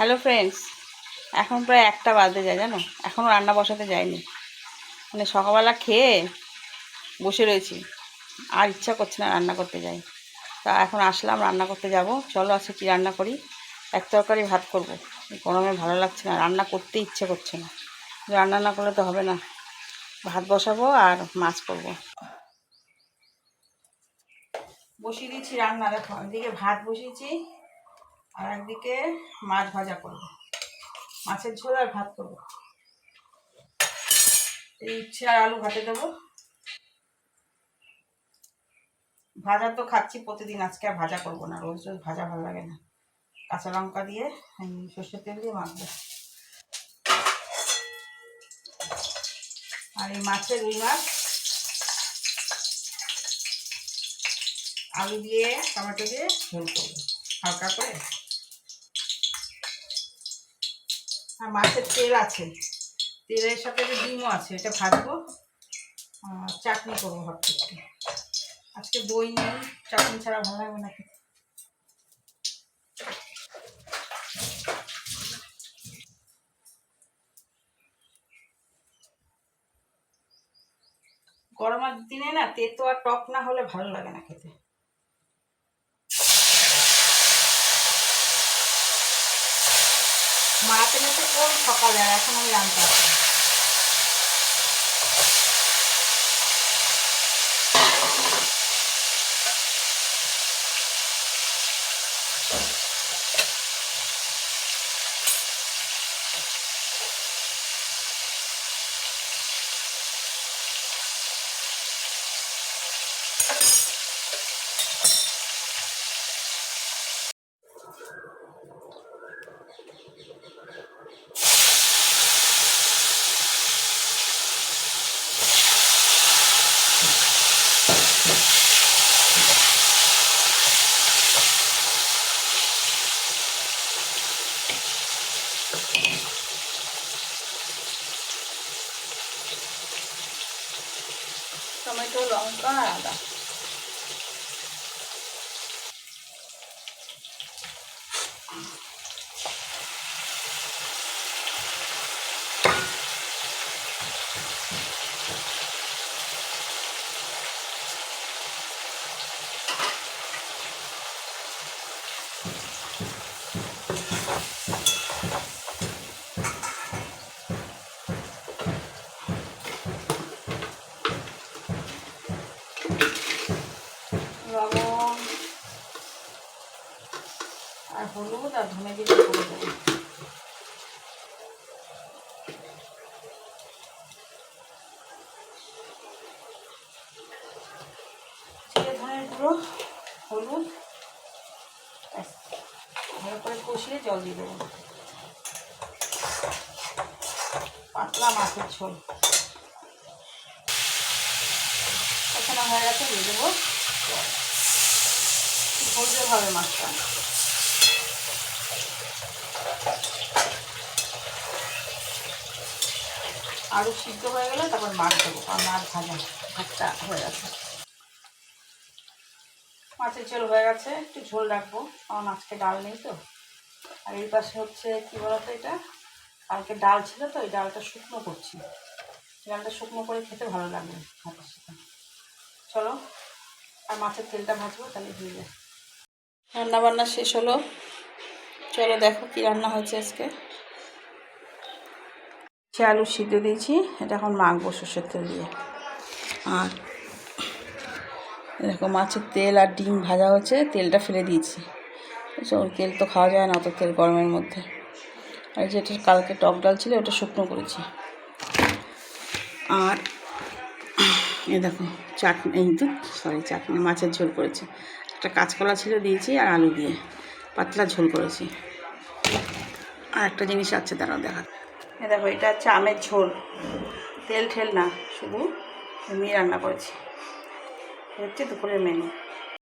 Hello friends এখন প্রায় একটা বাজতে যায়, জানো? এখনও রান্না বসাতে যায়নি মানে সকালবেলা খেয়ে বসে রয়েছি। আর ইচ্ছা করছে না রান্না করতে যাই। তা এখন আসলাম, রান্না করতে যাব। চলো আজকে কী রান্না করি? এক তরকারি ভাত করব। গরমে ভালো লাগছে না, রান্না করতে ইচ্ছে করছে না। রান্না না করলে তো হবে না। ভাত বসাবো আর মাছ করব। বসিয়ে দিয়েছি রান্না, দেখো। একদিকে ভাত বসিয়েছি। আর একদিকে মাছ ভাজা করব। মাছের ঝোল আর ভাত করব। এই উচ্ছে আর আলু ভাতে দেবো। ভাজা তো খাচ্ছি প্রতিদিন, আজকে আর ভাজা করব না। রোজ রোজ ভাজা ভালো লাগে না। কাঁচা লঙ্কা দিয়ে সর্ষের তেল দিয়ে মাখবো। আর এই মাছের রুই মাছ, আলু দিয়ে, টমেটো দিয়ে ঝোল করব। হালকা করে? আর মাছের তেল আছে। তেলের সাথে ডিমও আছে, এটা ভাজবো। চাটনি করব ভাবছি একটু। আজকে দই নেই, চাটনি ছাড়া ভালো লাগবে না গরমের দিনে না তেতো আর টক না হলে ভালো লাগে না খেতে। মারাতে তো কোন সকালে আর এখন আমি রান্না টমেটো লঙ্কা আর আদা আর হলুদ আর ধনে জিরে করে দেবো হলুদ। ভালো করে কষিয়ে জল দিয়ে দেবো। পাতলা মাছের ঝোল। কষানো হয়ে গেছে, দিয়ে দেবো। ভুলতে হবে মাছটা। আলু সিদ্ধ হয়ে গেলে তারপর মাছ দেবো, কারণ মাছ ভাজা ভাতটা হয়ে গেছে। মাছের ঝোল হয়ে গেছে, একটু ঝোল রাখব, কারণ আজকে ডাল নেই তো। আর এই পাশে হচ্ছে, কী বলতো এটা? কালকে ডাল ছিল তো, এই ডালটা শুকনো করছি। ডালটা শুকনো করে খেতে ভালো লাগবে ভাতের সাথে। চলো, আর মাছের তেলটা ভাজবো, তাহলে হয়ে যায়। রান্না বান্না শেষ হলো। চলো দেখো কি রান্না হয়েছে আজকে। সে আলু সিদ্ধ দিয়েছি, এটা এখন মাখবো সর্ষের তেল দিয়ে। আর দেখো মাছের তেল আর ডিম ভাজা হচ্ছে তেলটা ফেলে দিয়েছি। তেল তো খাওয়া যায় না, অত তেল গরমের মধ্যে। আর যেটা কালকে টক ডাল ছিল, ওটা শুকনো করেছি। আর এ দেখো, চাটনি, এই তো সরি চাটনি, মাছের ঝোল করেছি। একটা কাঁচকলা ছিল দিয়েছি আর আলু দিয়ে। পাতলা ঝোল করেছি। আর একটা জিনিস আছে, দাঁড়াও দেখা। দেখো, এটা হচ্ছে আমের ঝোল। তেল ঠেল না, শুধু এমনি রান্না করেছি। হচ্ছে দুপুরের মেনু